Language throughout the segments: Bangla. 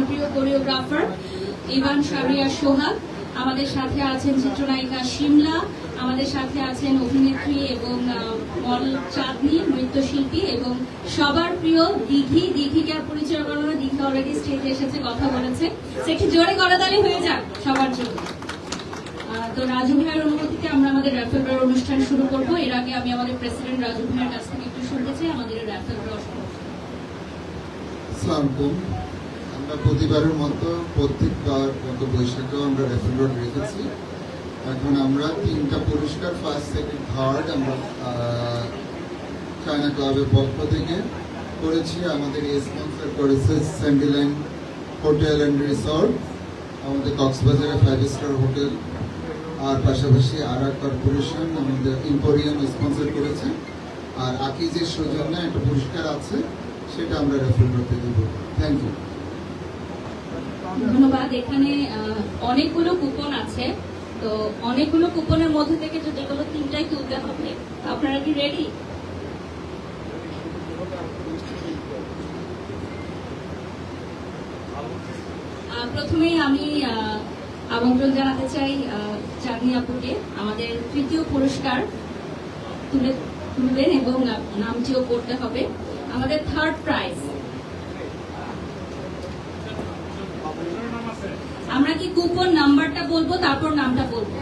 জনপ্রিয় কোরিওগ্রাফার ইভান শাহরিয়া সোহাগ, আমাদের সাথে আছেন চিত্রনায়িকা শিমলা, আমাদের সাথে আছেন অভিনেত্রী এবং মডেল চাঁদনি, নৃত্যশিল্পী এবং সবার প্রিয় দিঘি। দিঘিকে আর পরিচয় করানো দিঘি অলরেডি স্টেজে এসেছে, কথা বলেছে। সে একটু জোরে করতালি হয়ে যাক সবার জন্য। তো রাজু ভাইয়ের অনুমতিতে আমরা আমাদের র্যাফেল ড্রর অনুষ্ঠান শুরু করব। এর আগে আমি আমাদের প্রেসিডেন্ট রাজু ভাইয়ের কাছ থেকে একটু শুনতে চাই, আমাদের র্যাফেল ড্র আসসালামাইকুম আমরা প্রতিবারের মতো প্রত্যেকবার গত বৈশাখেও আমরা রেফারেল রোড রেখেছি। এখন আমরা তিনটা পুরস্কার ফার্স্ট সেকেন্ড থার্ড আমরা চায়না ক্লাবের পক্ষ থেকে করেছি। আমাদের স্পন্সর করেছে স্যান্ডিল্যান্ড হোটেল অ্যান্ড রিসর্ট আমাদের কক্সবাজারে ফাইভ স্টার হোটেল আর পাশাপাশি আর কর্পোরেশন আমাদের ইম্পোরিয়াম স্পন্সর করেছে। আর আকিজের সৌজন্যে একটা পুরস্কার আছে, সেটা আমরা রেফার করতে দেব। থ্যাংক ইউ ধন্যবাদ। এখানে অনেকগুলো কুপন আছে। তো অনেকগুলো কুপনের মধ্যে থেকে যদি কোনো তিনটাই তুলতে হবে, আপনারা কি রেডি প্রথমেই আমি আমন্ত্রণ জানাতে চাই চাঁদনি আপুকে। আমাদের তৃতীয় পুরস্কার তুলে তুলবেন এবং নামটিও করতে হবে। আমাদের থার্ড প্রাইজ আমরা কি কুপন নাম্বারটা বলব, তারপর নামটা বলব?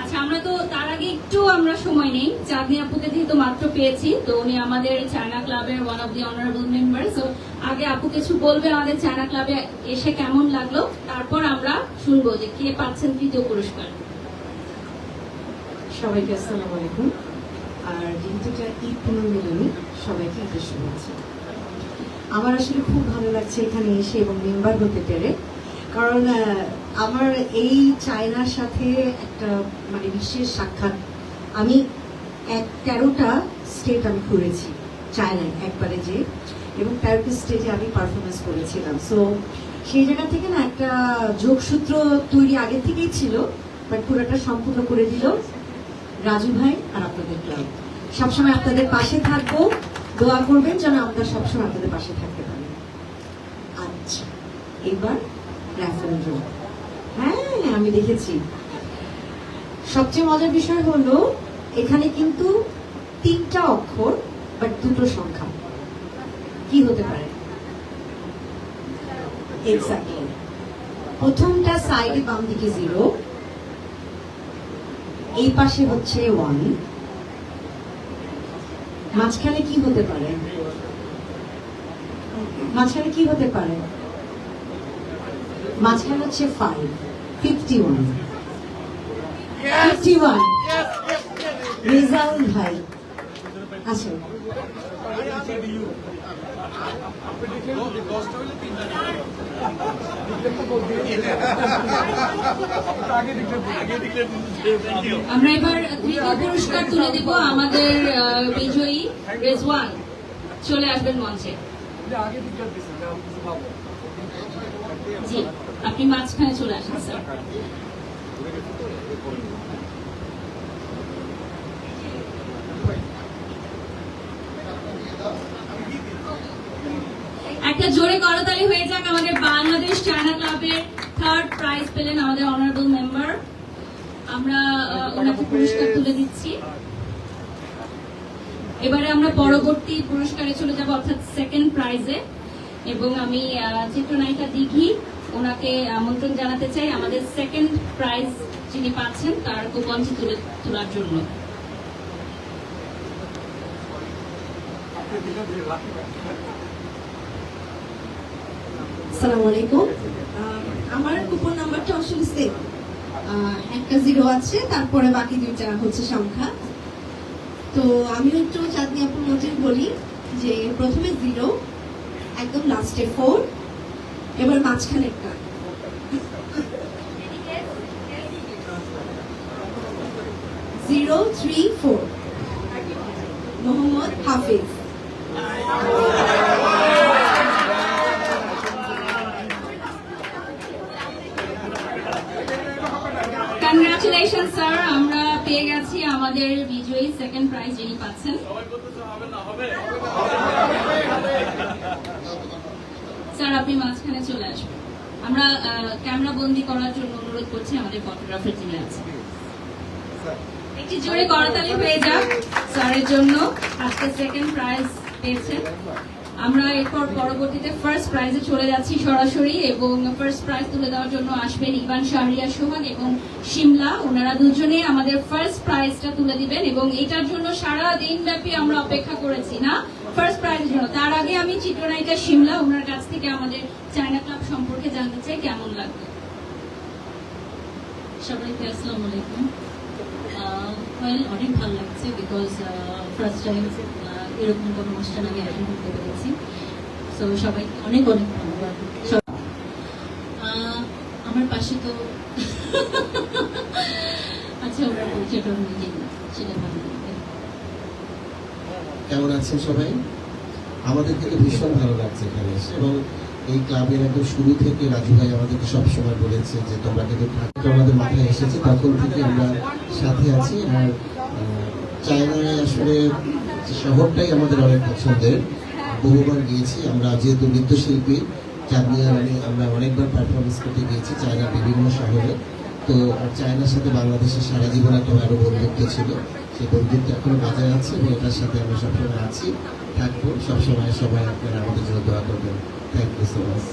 আচ্ছা আমরা তো তার আগে একটু আমরা সময় নেই। চাঁদনি আপুকে যেহেতু মাত্র পেয়েছি, তো উনি আমাদের চায়না ক্লাবের one of the honourable member so আগে আপু কিছু বলবে আমাদের চায়না ক্লাবে এসে কেমন লাগল? তারপর আমরা শুনব যে কে পাচ্ছেন তৃতীয় পুরস্কার। সবাইকে আসসালামু আলাইকুম। আর যেহেতু এটা ঈদ পুনর্মিলনী, সবাইকে ঈদের শুভেচ্ছা। আমার আসলে খুব ভালো লাগছে এখানে এসে এবং মেম্বার হতে পেরে। কারণ আমার এই চায়নার সাথে একটা মানে বিশেষ সাক্ষাৎ। আমি এক তেরোটা স্টেট আমি ঘুরেছি, চায়নায় একবারে যে, এবং তেরোটি স্টেজে আমি পারফরমেন্স করেছিলাম। সো সেই জায়গা থেকে না একটা যোগসূত্র তৈরি আগে থেকেই ছিল বাট পুরোটা সম্পূর্ণ করে দিল রাজু ভাই আর আপনাদের ক্লাব সবসময় আপনাদের পাশে থাকব। দোয়া করবেন যেন আমরা সবসময় আপনাদের পাশে থাকতে পারি। আচ্ছা এবার র্যাফেল হ্যাঁ আমি দেখেছি। সবচেয়ে মজার বিষয় হলো, এখানে কিন্তু তিনটা অক্ষর বাট দুটো সংখ্যা। কি হতে পারে? এক্স্যাক্টলি প্রথমটা সাইডে বাম দিকে জিরো এই পাশে হচ্ছে ওয়ান মাঝখানে কি হতে পারে? মাঝখানে কি হতে পারে? মাঝখানে হচ্ছে five fifty one fifty one Rezaul ভাই আচ্ছা। আমরা এবার তৃতীয় পুরস্কার তুলে দেব আমাদের বিজয়ী রেজওয়ান। চলে আসবেন মঞ্চে। জি, আপনি মাঝখানে চলে আসেন, স্যার। একটা জোরে করতালি হয়ে যাক, আমাদের বাংলাদেশ চায়না ক্লাবের থার্ড প্রাইজ পেলেন আমাদের অনারেবল মেম্বার আমরা ওনাকে পুরস্কার তুলে দিচ্ছি। এবারে আমরা পরবর্তী পুরস্কারে চলে যাব, অর্থাৎ সেকেন্ড প্রাইজে এবং আমি চিত্রনায়িকা দিঘি, ওনাকে আমন্ত্রণ জানাতে চাই। আমাদের সেকেন্ড প্রাইজ যিনি পাচ্ছেন, তার কুপনটি তুলে তোলার জন্য। আসসালামু আলাইকুম। আমার কুপন নাম্বারটা আসলে সেম একটা জিরো আছে, তারপরে বাকি দুইটা হচ্ছে সংখ্যা। তো আমি একটু চাঁদনি আপুর মতে বলি যে প্রথমে জিরো একদম লাস্টে ফোর এবার মাঝখানে একটা zero three four Mohammad Hafiz. Congratulation sir আমরা পেয়ে গেছি আমাদের বিজয়ী সেকেন্ড প্রাইজ যিনি পাচ্ছেন। স্যার, আপনি মাঝখানে চলে আসবেন আমরা ক্যামেরা বন্দি করার জন্য অনুরোধ করছি, আমাদের ফটোগ্রাফার যিনি আছেন। একটি জোরে হয়ে যাক স্যারের জন্য। আজকে সেকেন্ড প্রাইজ পেয়েছেন আমরা এরপর পরবর্তীতে ফার্স্ট প্রাইজে চলে যাচ্ছি সরাসরি এবং ফার্স্ট প্রাইজ তুলে দেওয়ার জন্য আসবেন ইভান শাহরিয়া সোহাগ এবং শিমলা। ওনারা দুজনে আমাদের ফার্স্ট প্রাইজটা তুলে দিবেন এবং এটার জন্য সারা দিন ব্যাপী আমরা অপেক্ষা করেছি, না? ফার্স্ট প্রাইজের জন্য তার আগে আমি চিত্রনায়িকা শিমলা ওনার কাছ থেকে আমাদের চায়না ক্লাব সম্পর্কে জানতে চাই, কেমন লাগবে সবাইকে আসসালামু আলাইকুম। ওয়েল অনেক ভালো লাগছে বিকজ ফার্স্ট টাইম এরকম কোনো অনুষ্ঠান আমি অ্যাটেন্ড করতে পেরেছি। সো সবাই অনেক অনেক ধন্যবাদ। আমার পাশে তো আচ্ছা ওরা পরিচয়টা নিজেই সেটা ভালো কেমন আছেন সবাই? আমাদের থেকে ভীষণ ভালো লাগছে এখানে এসে এবং এই ক্লাবের একদম শুরু থেকে রাজু ভাই আমাদেরকে সবসময় বলেছে যে তোমরা কিন্তু আমাদের মাথায় এসেছে, তখন থেকে আমরা সাথে আছি আর চায়নায় আসলে শহরটাই আমাদের অনেক পছন্দের। বহুবার গিয়েছি, আমরা যেহেতু নৃত্যশিল্পী চাঁদনি আর আমি আমরা অনেকবার পারফরমেন্স করতে গিয়েছি চায়নার বিভিন্ন শহরে। তো, আর চায়নার সাথে বাংলাদেশের সারা জীবন একটা ভালো বন্ধুত্ব ছিল। সেই বন্ধুত্ব আছে এবং এটার সাথে আমরা সবসময় আছি, থাকব। সবসময় সবাই আপনারা আমাদের জন্য দোয়া করবেন। থ্যাংক ইউ সো মাচ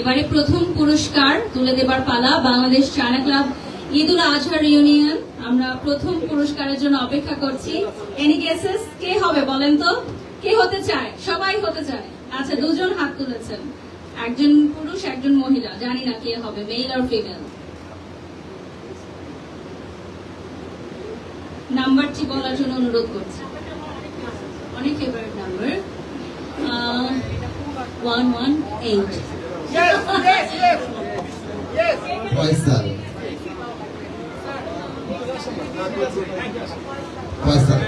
এবারে প্রথম পুরস্কার তুলে দেবার পালা Bangladesh China club Eidul Azhar union আমরা প্রথম পুরস্কারের জন্য অপেক্ষা করছি। এনি গেসেস কে হবে বলেন তো? কে হতে চায়? সবাই হতে চায়। আচ্ছা দুজন হাত তুলেছেন। একজন পুরুষ, একজন মহিলা। জানি না কে হবে মেল আর ফিমেল নাম্বারটি বলার জন্য অনুরোধ করছি। অনেক favourite number one one eight Faisal Faisal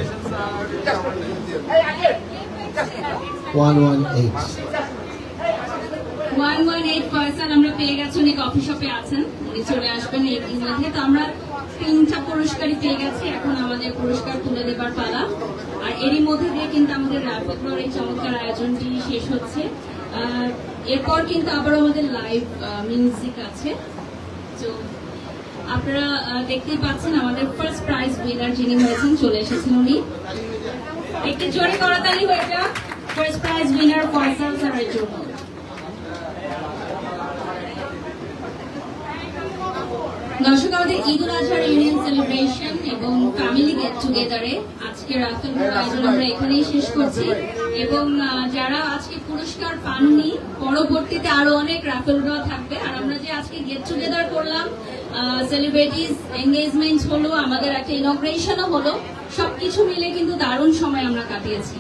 one one eight one one eight Faisal আমরা পেয়ে গেছি উনি কফি শপে আছেন চলে আসবেন এর মধ্যে তো আমরা পেয়ে গেছি, এখন আমাদের পুরস্কার তুলে দেবার পালা। আর এরই মধ্যে দিয়ে কিন্তু আমাদের রাফিকুলার এই চমৎকার আয়োজনটি শেষ হচ্ছে। এরপর কিন্তু আবার আমাদের লাইভ মিউজিক আছে। তো আপনারা দেখতেই পাচ্ছেন আমাদের ফার্স্ট প্রাইজ উইনার যিনি হয়েছেন, চলে এসেছেন উনি। একটি জোরে করতালি হয়ে যাক। ফার্স্ট প্রাইজ উইনার ফয়সাল স্যারের জন্য দর্শক আমাদের ঈদ উল আজহার ইউনিয়ন সেলিব্রেশন এবং ফ্যামিলি গেট টুগেদারে আজকে রাফেল আয়োজন আমরা এখানেই শেষ করছি। এবং যারা আজকে পুরস্কার পাননি, পরবর্তীতে আরও অনেক রাফেল ড্র থাকবে। আর আমরা যে আজকে গেট টুগেদার করলাম সেলিব্রিটিস এঙ্গেজমেন্ট হলো, আমাদের একটা ইনগ্রেশনও হলো। সবকিছু মিলে কিন্তু দারুণ সময় আমরা কাটিয়েছি।